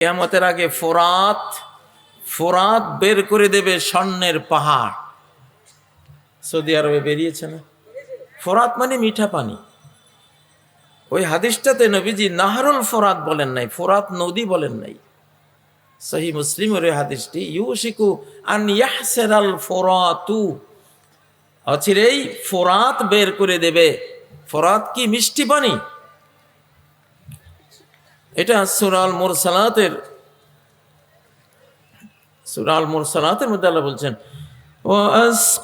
কেয়ামতের আগে ফোরাত ফোরাত বের করে দেবে স্বর্ণের পাহাড়। সৌদি আরবে বেরিয়েছে না? ফোরাত মানে মিঠা পানি। ওই হাদিসটাতে নবীজি নাহারুল ফোরাত বলেন নাই, ফোরাত নদী বলেন নাই। সহি মুসলিমের ওই হাদিসটি, ইউশিকু আন ইয়াহসেরাল ফোরাতু। অচিরেই ফোরাত বের করে দেবে। ফোরাত কি মিষ্টি পানি? এটা সুরাল মুরসালাতের সুরাল মুরসালাতের মধ্যে আল্লাহ বলছেন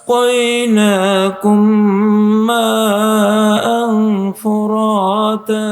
وأسقيناكم ماء فراتا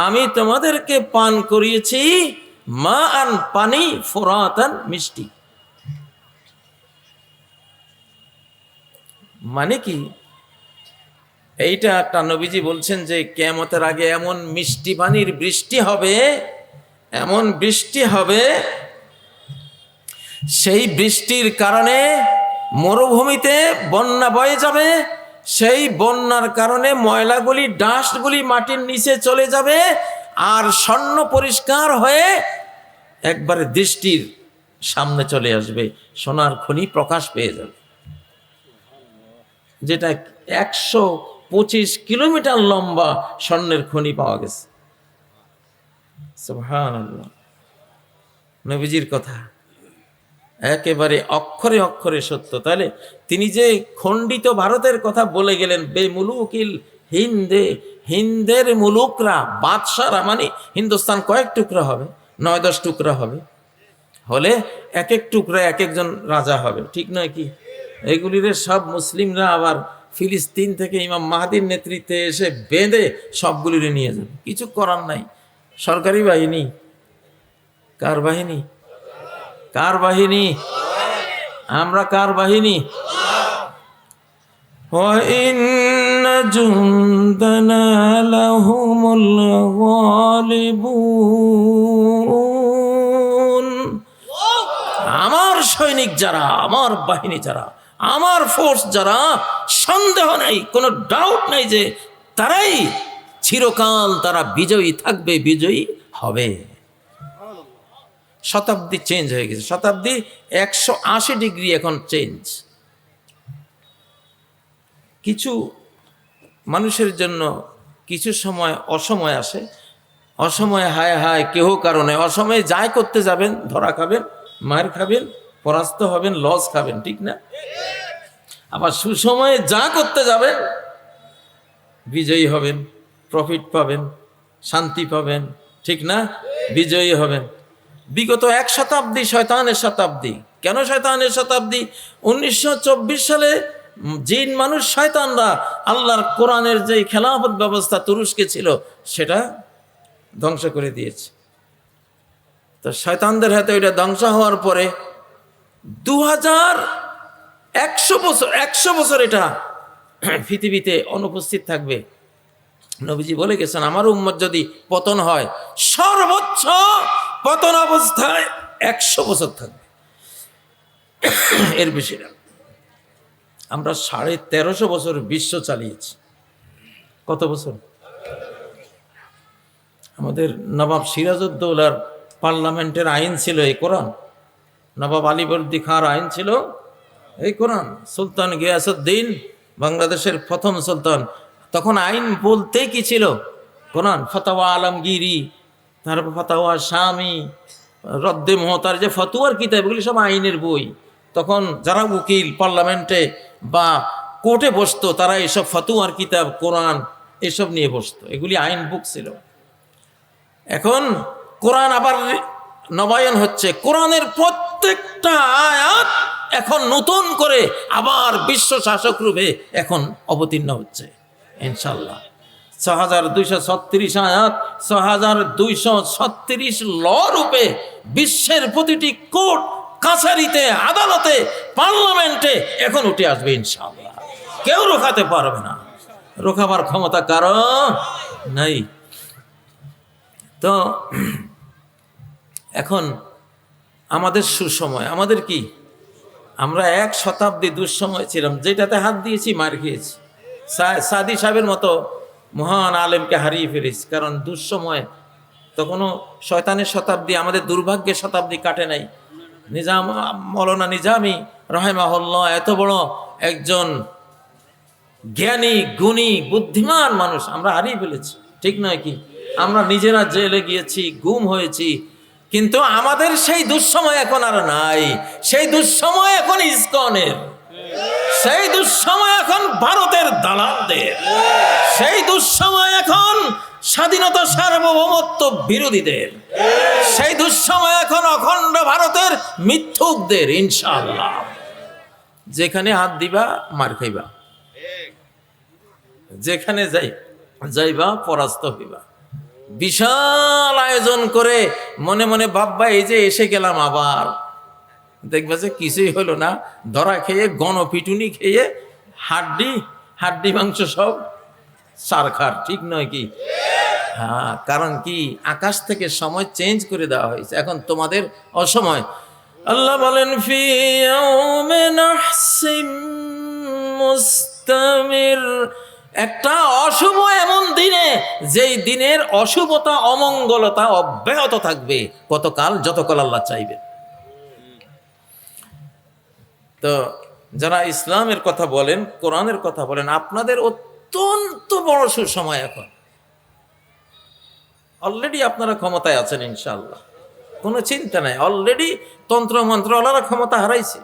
আমি তোমাদেরকে পান করিয়েছি মা আন পানি ফোরাতান মিষ্টি মানে কি এইটা একটা নবীজি বলছেন যে কেমতের আগে এমন মিষ্টি পানির বৃষ্টি হবে, এমন বৃষ্টি হবে, সেই বৃষ্টির কারণে মরুভূমিতে বন্যা বয়ে যাবে, সেই বন্যার কারণে ময়লাগুলি, ডাস্টগুলি মাটির নিচে চলে যাবে আর স্বর্ণ পরিষ্কার হয়ে একবারে দৃষ্টির সামনে চলে আসবে, সোনার খনি প্রকাশ পেয়ে যাবে। যেটা একশো পঁচিশ কিলোমিটার লম্বা স্বর্ণের খনি পাওয়া গেছে। নবীজির কথা। একেবারে অক্ষরে অক্ষরে সত্য। তাহলে তিনি যে খণ্ডিত ভারতের কথা বলে গেলেন, বে মুলুকিল হিন্দে, হিন্দের মুলুকরা, বাদশারা মানে হিন্দুস্তান কয়েক টুকরা হবে, নয় দশ টুকরা হবে। হলে এক এক টুকরা এক একজন রাজা হবে। ঠিক নয় কি? এগুলির সব মুসলিমরা আবার ফিলিস্তিন থেকে ইমাম মাহাদির নেতৃত্বে এসে বেঁধে সবগুলি নিয়ে যাবে। কিছু করার নাই। সরকারি বাহিনী, কার বাহিনী? কার বাহিনী? আমরা কার বাহিনী? আমার সৈনিক যারা, আমার বাহিনী যারা আমার ফোর্স যারা, সন্দেহ নেই, কোনো ডাউট নেই যে তারাই চিরকাল তারা বিজয়ী থাকবে, বিজয়ী হবে। শতাব্দী চেঞ্জ হয়ে গেছে। শতাব্দী একশো আশি ডিগ্রি এখন চেঞ্জ কিছু মানুষের জন্য কিছু সময় অসময় আসে। অসময়ে হায় হায় কেহ কারণে, অসময়ে যাই করতে যাবেন, ধরা খাবেন, মার খাবেন পরাস্ত হবেন, লস খাবেন, ঠিক না? আবার সুসময়ে যা করতে যাবেন, বিজয়ী হবেন প্রফিট পাবেন, শান্তি পাবেন, ঠিক না? বিজয়ী হবেন। বিগত এক শতাব্দী শয়তানের শতাব্দী। কেন শয়তানের শতাব্দী? উনিশশো চব্বিশ সালে জিন মানুষ শয়তানরা আল্লাহর কোরআনের যে খেলাফত ব্যবস্থা তুরস্কে ছিল, সেটা ধ্বংস করে দিয়েছে। তো শয়তানদের হাতে ওইটা ধ্বংস হওয়ার পরে দু হাজার একশো বছর একশো বছর এটা পৃথিবীতে অনুপস্থিত থাকবে। নবীজি বলে গেছেন, আমার উম্মত যদি পতন হয়, সর্বোচ্চ পতন অবস্থায় একশো বছর থাকবে। এর বেশি না। আমরা সাড়ে তেরোশো বছর বিশ্ব চালিয়েছি। কত বছর? আমাদের নবাব সিরাজউদ্দৌলার পার্লামেন্টের আইন ছিল এই কোরআন। নবাব আলীবর্দী খাঁর আইন ছিল, এই কোরআন, সুলতান গিয়াসুদ্দিন বাংলাদেশের প্রথম সুলতান। তখন আইন বলতে কি ছিল? কোরআন, ফতাওয়া আলমগিরি তারপর ফতাওয়া স্বামী রদ্দে মহতার যে ফতুয়ার কিতাব, এগুলি সব আইনের বই। তখন যারা উকিল পার্লামেন্টে বা কোর্টে বসতো, তারা এসব ফতুয়ার কিতাব, কোরআন, এসব নিয়ে বসতো। এগুলি আইন বুক ছিল। এখন কোরআন আবার নবায়ন হচ্ছে। কোরআনের প্রত্যেকটা আয়াত এখন নতুন করে আবার বিশ্ব শাসক রূপে এখন অবতীর্ণ হচ্ছে ইনশাল্লাহ ছ হাজার দুইশো ছত্রিশ আয়াত ছ হাজার দুইশো ছত্রিশ ল রূপে বিশ্বের প্রতিটি কোর্ট কাছারিতে, আদালতে, পার্লামেন্টে এখন উঠে আসবে ইনশাল্লাহ কেউ রোখাতে পারবে না। রোখাবার ক্ষমতা কারও নাই। তো এখন আমাদের সুসময়, আমাদের কি? আমরা এক শতাব্দী দুঃসময় ছিলাম, যেটাতে হাত দিয়েছি, মার খেয়েছি। সাদি সাহেবের মতো মহান আলেমকে হারিয়ে ফেলেছি, কারণ দুঃসময় তখনও শয়তানের শতাব্দী, আমাদের দুর্ভাগ্যের শতাব্দী কাটে নাই। নিজাম, মৌলানা নিজামি রহেমাহল্লা এত বড় একজন জ্ঞানী, গুণী, বুদ্ধিমান মানুষ আমরা হারিয়ে ফেলেছি, ঠিক নয় কি? আমরা নিজেরা জেলে গিয়েছি, গুম হয়েছি কিন্তু আমাদের সেই দুঃসময় এখন আর নাই। সেই দুঃসময় এখন ইসকনের। সেই দুঃসময় এখন ভারতের দালালদের সেই দুঃসময় এখন স্বাধীনতা সার্বভৌমত্ব বিরোধীদের। সেই দুঃসময় এখন অখণ্ড ভারতের মিথ্যুকদের, ইনশাআল্লাহ। যেখানে হাত দিবা, মার খাইবা। যেখানে যাই, যাইবা, পরাস্ত হইবা। বিশাল আয়োজন করে মনে মনে ভাববা এই যে এসে গেলাম আবার। দেখবা যে কিছুই হলো না, ধরা খেয়ে, গণপিটুনি খেয়ে, হাড্ডি হাড্ডি মাংস সব সারখার ঠিক নয় কি? হ্যাঁ কারণ কি, আকাশ থেকে সময় চেঞ্জ করে দেওয়া হয়েছে। এখন তোমাদের অসময়। আল্লাহ বলেন, ফি মুস্তামির। একটা অশুভ এমন দিনে, যেই দিনের অশুভতা, অমঙ্গলতা অব্যাহত থাকবে। কতকাল? যতকাল আল্লাহ চাইবে তো যারা ইসলামের কথা বলেন, কোরআনের কথা বলেন, আপনাদের অত্যন্ত বড় সুসময় এখন। অলরেডি আপনারা ক্ষমতায় আছেন ইনশাল্লাহ কোনো চিন্তা নাই। অলরেডি তন্ত্র মন্ত্রওয়ালারা ক্ষমতা হারাইছে।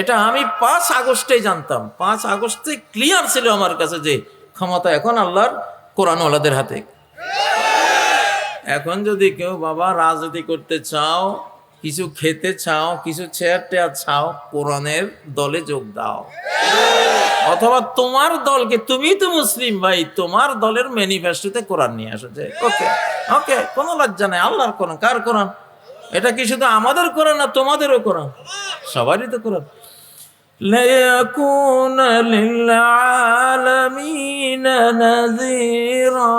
এটা আমি পাঁচ আগস্টে জানতাম। পাঁচ আগস্টে ক্লিয়ার ছিল আমার কাছে যে ক্ষমতা এখন আল্লাহর কোরআনওয়ালাদের হাতে। এখন যদি কেউ, বাবা, রাজনীতি করতে চাও, কিছু খেতে চাও, কিছু চেয়ার টেয়ার চাও, কোরআনের দলে যোগ দাও। অথবা তোমার দলকে তুমি তো মুসলিম ভাই, তোমার দলের ম্যানিফেস্টোতে কোরআন নিয়ে আসো যে, ওকে ওকে, কোনো লজ্জা নেই, আল্লাহর কোরআন, কার কোরআন? এটা কি শুধু আমাদের কোরআন না তোমাদেরও কোরআন? সবারই তো কোরআন। ليكون للعالمين نذيرا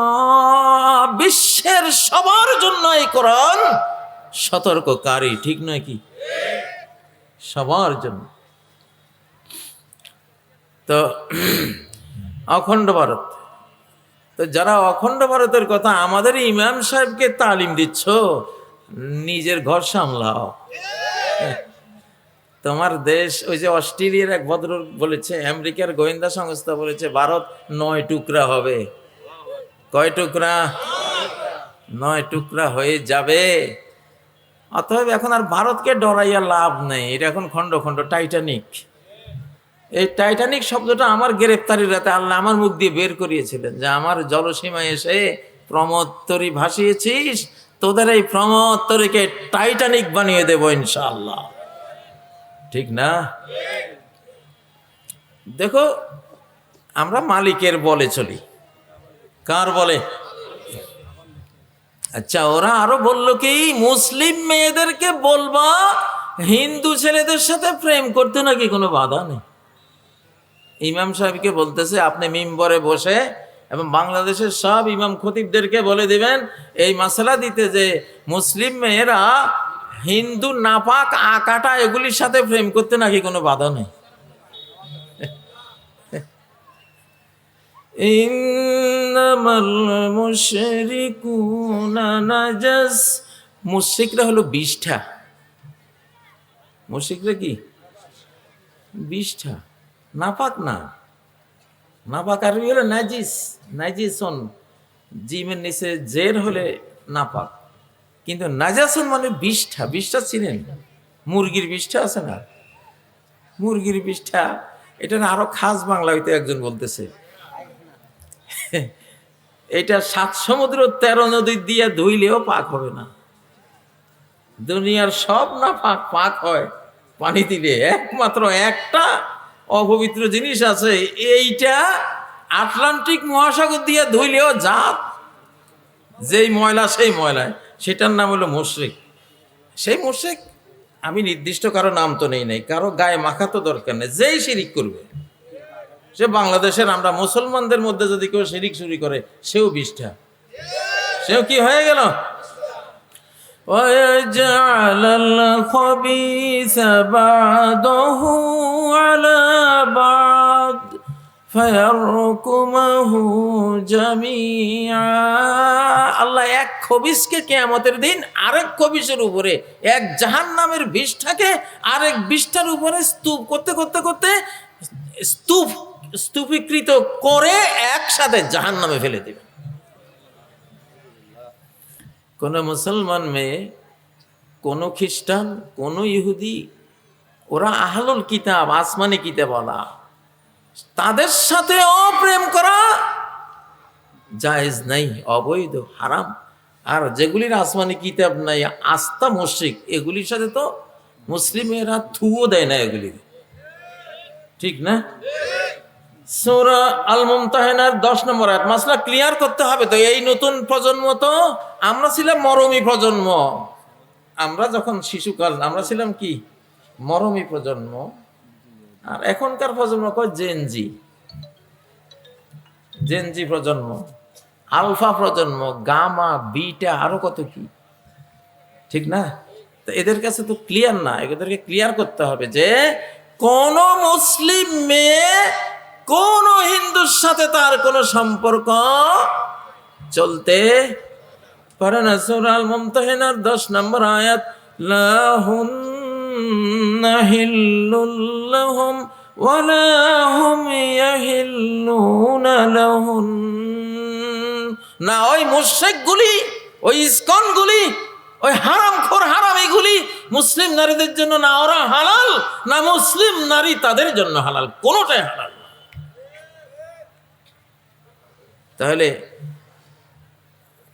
বিশ্বের সবার জন্য এই কোরআন সতর্ককারী ঠিক নয় কি সবার জন্য তো অখণ্ড ভারত তো যারা অখণ্ড ভারতের কথা আমাদের ইমাম সাহেবকে তালিম দিচ্ছ নিজের ঘর সামলাও তোমার দেশ, ওই যে অস্ট্রেলিয়ার এক ভদ্র বলেছে, আমেরিকার গোয়েন্দা সংস্থা বলেছে, ভারত নয় টুকরা হবে। কয় টুকরা? নয় টুকরা হয়ে যাবে। অতএব এখন আর ভারতকে ডরাইয়া লাভ নেই। এটা এখন খণ্ড খণ্ড, টাইটানিক। এই টাইটানিক শব্দটা আমার গ্রেপ্তারির রাতে আল্লাহ আমার মুখ দিয়ে বের করিয়েছিলেন যে আমার জলসীমায় এসে প্রমোত্তরি ভাসিয়েছিস, তোদের এই প্রমোত্তরীকে টাইটানিক বানিয়ে দেবো ইনশাআল্লাহ। ঠিক না? দেখো, আমরা মালিকের বলে চলি। কার বলে? আচ্ছা ওরা আরও বলল কি, মুসলিম মেয়েদেরকে বলবা, হিন্দু ছেলেদের সাথে প্রেম করতে নাকি কোনো বাধা নেই? ইমাম সাহেবকে বলতেছে, আপনি মিম্বরে বসে এবং বাংলাদেশের সব ইমাম খতিবদেরকে বলে দিবেন, এই মশলা দিতে যে মুসলিম মেয়েরা হিন্দু নাপাক আকাটা এগুলির সাথে প্রেম করতে নাকি কোনো বাধা নেই? নাজাস। মুশরিকরা হলো বিষ্ঠা। মুশরিকরা কি? বিষ্ঠা। নাপাক না। নাপাক আরবি হলো নাজিস। নাজিসন। জিমের নিচে জের হলে নাপাক। কিন্তু নাজাসন মানে বিষ্ঠা বিষ্ঠা চিনেন? মুরগির বিষ্ঠা আছে না? মুরগির বিষ্ঠা, এটা না আরও খাস বাংলা হইতে একজন বলতেছে। এটা সাত সমুদ্র তেরো নদী দিয়ে ধুইলেও পাক হবে না। দুনিয়ার সব না পাক পাক হয়। পানি দিলে একমাত্র একটা অপবিত্র জিনিস আছে, এইটা আটলান্টিক মহাসাগর দিয়ে ধুইলেও জাত। যেই ময়লা, সেই ময়লায়। সেটার নাম হলো মোশরেক সেই মোশরেক আমি নির্দিষ্ট কারো নাম তো নেই নাই কারো গায়ে মাখা তো দরকার নেই যেই শিরিক করবে সে বাংলাদেশের আমরা মুসলমানদের মধ্যে যদি কেউ শিরিক চুরি করে সেও বিষ্ঠা সেও কি হয়ে গেল ويجعل الخبيث بعضه على بعض فيركمه جميعا আল্লাহ এক খবিসকে কেয়ামতের দিন আরেক খবিসের উপরে, এক জাহান্নামের বিষটাকে আরেক বিষটার উপরে স্তূপ করতে করতে করতে স্তূপ, স্তূপীকৃত করে একসাথে জাহান্নামে ফেলে দেবে। কোনো মুসলমান মেয়ে, কোনো খ্রিস্টান, কোনো ইহুদি, ওরা আহলুল কিতাব, আসমানি কিতাব বলা তাদের সাথে অপ্রেম করা জায়েজ নাই, অবৈধ, হারাম। আর যেগুলির আসমানি কিতাব নাই আস্থা মুশরিক, এগুলির সাথে তো মুসলিমেরা থুও দেয় না এগুলির ঠিক না? সৌরা আল মুমতাহেনার দশ নম্বর আয়াত, মাসলা ক্লিয়ার করতে হবে তো, এই নতুন প্রজন্ম তো, আমরা ছিলাম মরমী প্রজন্ম। আমরা যখন শিশুকাল, আমরা ছিলাম কি? মরমী প্রজন্ম। আর এখনকার প্রজন্ম কয় জেনজি জেনজি প্রজন্ম, আলফা প্রজন্ম, গামা, বিটা, আরও কত কি? ঠিক না? এদের কাছে তো ক্লিয়ার না, এদেরকে ক্লিয়ার করতে হবে যে কোন মুসলিম মেয়ে, কোন হিন্দুর সাথে তার কোনো সম্পর্ক চলতে পারে না। সুরাল মুমতাহিনার দশ নম্বর আয়াত লাহুন্না হিল্লুল্লাহুম ওয়ালা হুম ইয়াহিল্লুনা লাহুন না, ওই মুশরিকগুলি, ওই ইসকনগুলি, ওই হারাম খোর হারাম এগুলি মুসলিম নারীদের জন্য না ওরা হালাল, না মুসলিম নারী তাদের জন্য হালাল, কোনোটাই হালাল তাহলে